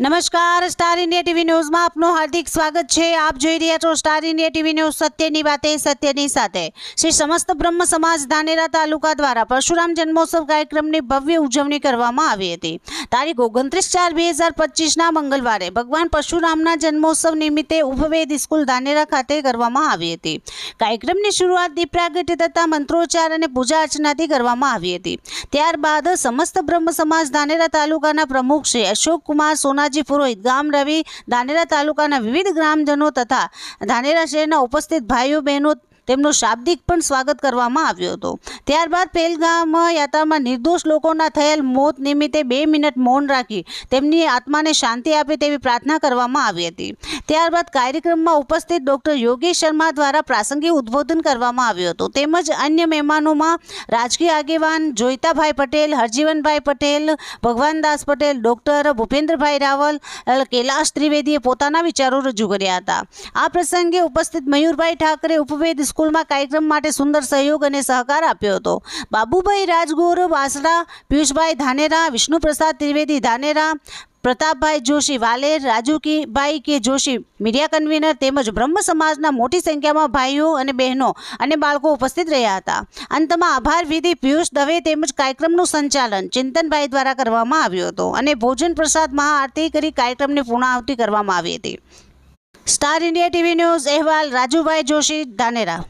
નમસ્કાર, star India TV ન્યૂઝમાં આપનું હાર્દિક સ્વાગત છે. આપ જોઈ રહ્યા છો સ્ટાર ઇન્ડિયા ટીવી ન્યૂઝ સત્યની વાતે, સત્યની સાથે. શ્રી સમસ્ત બ્રહ્મ સમાજ ધાનેરા તાલુકા દ્વારા પરશુરામ જન્મોત્સવ કાર્યક્રમની ભવ્ય ઉજવણી કરવામાં આવી હતી. તારીખ ઓગણત્રીસ ચાર બે હજાર પચીસના મંગળવારે ભગવાન પરશુરામના જન્મોત્સવ નિમિત્તે ઉપવેદ સ્કૂલ ધાનેરા ખાતે કરવામાં આવી હતી. કાર્યક્રમની શરૂઆત દીપ પ્રાગટ્ય તથા મંત્રોચ્ચાર અને પૂજા અર્ચનાથી કરવામાં આવી હતી. ત્યારબાદ સમસ્ત બ્રહ્મ સમાજ ધાનેરા તાલુકાના પ્રમુખ શ્રી અશોક કુમાર સોનાજી પુરોહિત ગામ રવિ ધાનેરા તાલુકાના વિવિધ ગ્રામજનો તથા ધાનેરા શહેરના ઉપસ્થિત ભાઈઓ બહેનો તેમનું શાબ્દિક પણ સ્વાગત કરવામાં આવ્યું હતું. ત્યારબાદ પહેલગામ યાત્રામાં નિર્દોષ લોકોના થયેલ મોત નિમિત્તે બે મિનિટ મૌન રાખી તેમની આત્માને શાંતિ આપે તેવી પ્રાર્થના કરવામાં આવી હતી. ત્યારબાદ કાર્યક્રમમાં ઉપસ્થિત ડૉક્ટર યોગેશ શર્મા દ્વારા પ્રાસંગિક ઉદ્બોધન કરવામાં આવ્યું હતું. તેમજ અન્ય મહેમાનોમાં રાજકીય આગેવાન જોઈતાભાઈ પટેલ, હરજીવનભાઈ પટેલ, ભગવાનદાસ પટેલ, ડોક્ટર ભૂપેન્દ્રભાઈ રાવલ કૈલાશ ત્રિવેદીએ પોતાના વિચારો રજૂ કર્યા હતા. આ પ્રસંગે ઉપસ્થિત મયુરભાઈ ઠાકરે ઉપવેદ સ્કૂલમાં કાર્યક્રમ માટે સુંદર સહયોગ અને સહકાર આપ્યો હતો. બાબુભાઈ રાજગોર વાસડા પિયુષભાઈ ધાનેરા, વિષ્ણુપ્રસાદ ત્રિવેદી ધાનેરા, પ્રતાપભાઈ જોશી વાલેર, રાજુકીભાઈ કે જોશી મીડિયા કન્વીનર તેમજ બ્રહ્મ સમાજના મોટી સંખ્યામાં ભાઈઓ અને બહેનો અને બાળકો ઉપસ્થિત રહ્યા હતા. અંતમાં આભાર વિધિ પિયુષ દવે તેમજ કાર્યક્રમનું સંચાલન ચિંતનભાઈ દ્વારા કરવામાં આવ્યું હતું અને ભોજન પ્રસાદ મહાઆરતી કરી કાર્યક્રમની પૂર્ણાહુતિ કરવામાં આવી હતી. સ્ટાર ઇન્ડિયા ટીવી ન્યૂઝ અહેવાલ રાજુભાઈ જોશી ધાનેરા